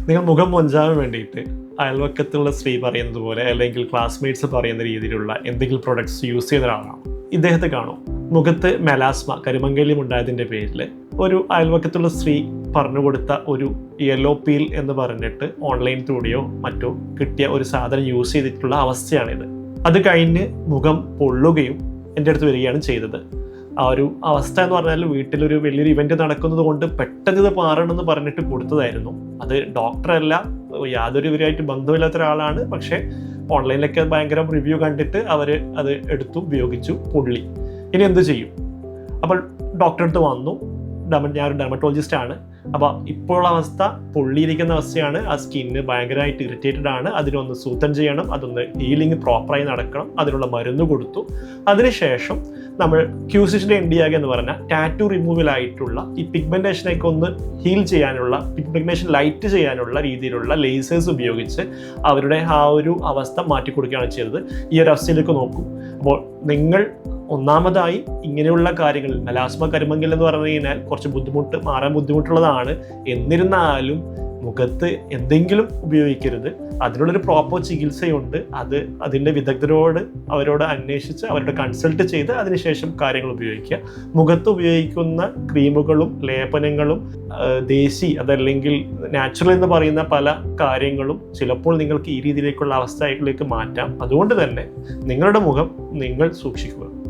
നിങ്ങൾ മുഖം മൊഞ്ചാൻ വേണ്ടിയിട്ട് അയൽവക്കത്തുള്ള സ്ത്രീ പറയുന്നത് പോലെ അല്ലെങ്കിൽ ക്ലാസ്മേറ്റ്സ് പറയുന്ന രീതിയിലുള്ള എന്തെങ്കിലും പ്രൊഡക്ട്സ് യൂസ് ചെയ്ത ഒരാളാണ്. ഇദ്ദേഹത്തെ കാണും. മുഖത്ത് മെലാസ്മ കരിമംഗല്യം ഉണ്ടായതിന്റെ പേരിൽ ഒരു അയൽവക്കത്തുള്ള സ്ത്രീ പറഞ്ഞു കൊടുത്ത ഒരു യെല്ലോ പീൽ എന്ന് പറഞ്ഞിട്ട് ഓൺലൈൻ തൂടിയോ മറ്റോ കിട്ടിയ ഒരു സാധനം യൂസ് ചെയ്തിട്ടുള്ള അവസ്ഥയാണിത്. അത് കഴിഞ്ഞ് മുഖം പൊള്ളുകയും എന്റെ അടുത്ത് വരികയാണ് ചെയ്തത്. ആ ഒരു അവസ്ഥ എന്ന് പറഞ്ഞാൽ വീട്ടിലൊരു വലിയൊരു ഇവന്റ് നടക്കുന്നത് കൊണ്ട് പെട്ടെന്ന് ഇത് മാറണമെന്ന് പറഞ്ഞിട്ട് കൊടുത്തതായിരുന്നു. അത് ഡോക്ടറല്ല യാതൊരു ഇവരുമായിട്ട് ബന്ധമില്ലാത്ത ഒരാളാണ്. പക്ഷേ ഓൺലൈനിലൊക്കെ ഭയങ്കര റിവ്യൂ കണ്ടിട്ട് അവർ അത് എടുത്തു ഉപയോഗിച്ചു പുള്ളി ഇനി എന്ത് ചെയ്യും? അപ്പോൾ ഡോക്ടറെ വന്നു. ഡെമ ഞാൻ ഒരു ഡെർമറ്റോളജിസ്റ്റ് ആണ്. അപ്പോൾ ഇപ്പോഴുള്ള അവസ്ഥ പൊള്ളിയിരിക്കുന്ന അവസ്ഥയാണ്. ആ സ്കിന്ന് ഭയങ്കരമായിട്ട് ഇറിറ്റേറ്റഡ് ആണ്. അതിനൊന്ന് സൂത്രം ചെയ്യണം. അതൊന്ന് ഹീലിംഗ് പ്രോപ്പറായി നടക്കണം. അതിനുള്ള മരുന്ന് കൊടുത്തു. അതിനുശേഷം നമ്മൾ ക്യൂസിഷന്റെ എൻഡിയാഗ് എന്ന് പറഞ്ഞാൽ ടാറ്റു റിമൂവലായിട്ടുള്ള ഈ പിഗ്മെന്റേഷനൊക്കെ ഒന്ന് ഹീൽ ചെയ്യാനുള്ള പിഗ്മെന്റേഷൻ ലൈറ്റ് ചെയ്യാനുള്ള രീതിയിലുള്ള ലേസേഴ്സ് ഉപയോഗിച്ച് അവരുടെ ആ ഒരു അവസ്ഥ മാറ്റി കൊടുക്കുകയാണ് ചെയ്തത്. ഈ ഒരു അവസ്ഥയിലേക്ക് നോക്കും. അപ്പോൾ നിങ്ങൾ ഒന്നാമതായി ഇങ്ങനെയുള്ള കാര്യങ്ങൾ മലാസ്മ കരുമങ്കൽ എന്ന് പറഞ്ഞു കഴിഞ്ഞാൽ കുറച്ച് ബുദ്ധിമുട്ട് മാറാൻ ബുദ്ധിമുട്ടുള്ളതാണ്. എന്നിരുന്നാലും മുഖത്ത് എന്തെങ്കിലും ഉപയോഗിക്കരുത്. അതിനുള്ളൊരു പ്രോപ്പർ ചികിത്സയുണ്ട്. അത് അതിന്റെ വിദഗ്ധരോട് അവരോട് അന്വേഷിച്ച് അവരോട് കൺസൾട്ട് ചെയ്ത് അതിനുശേഷം കാര്യങ്ങൾ ഉപയോഗിക്കുക. മുഖത്ത് ഉപയോഗിക്കുന്ന ക്രീമുകളും ലേപനങ്ങളും ദേശി അതല്ലെങ്കിൽ നാച്ചുറൽ എന്ന് പറയുന്ന പല കാര്യങ്ങളും ചിലപ്പോൾ നിങ്ങൾക്ക് ഈ രീതിയിലേക്കുള്ള അവസ്ഥയിലേക്ക് മാറ്റാം. അതുകൊണ്ട് തന്നെ നിങ്ങളുടെ മുഖം നിങ്ങൾ സൂക്ഷിക്കുക.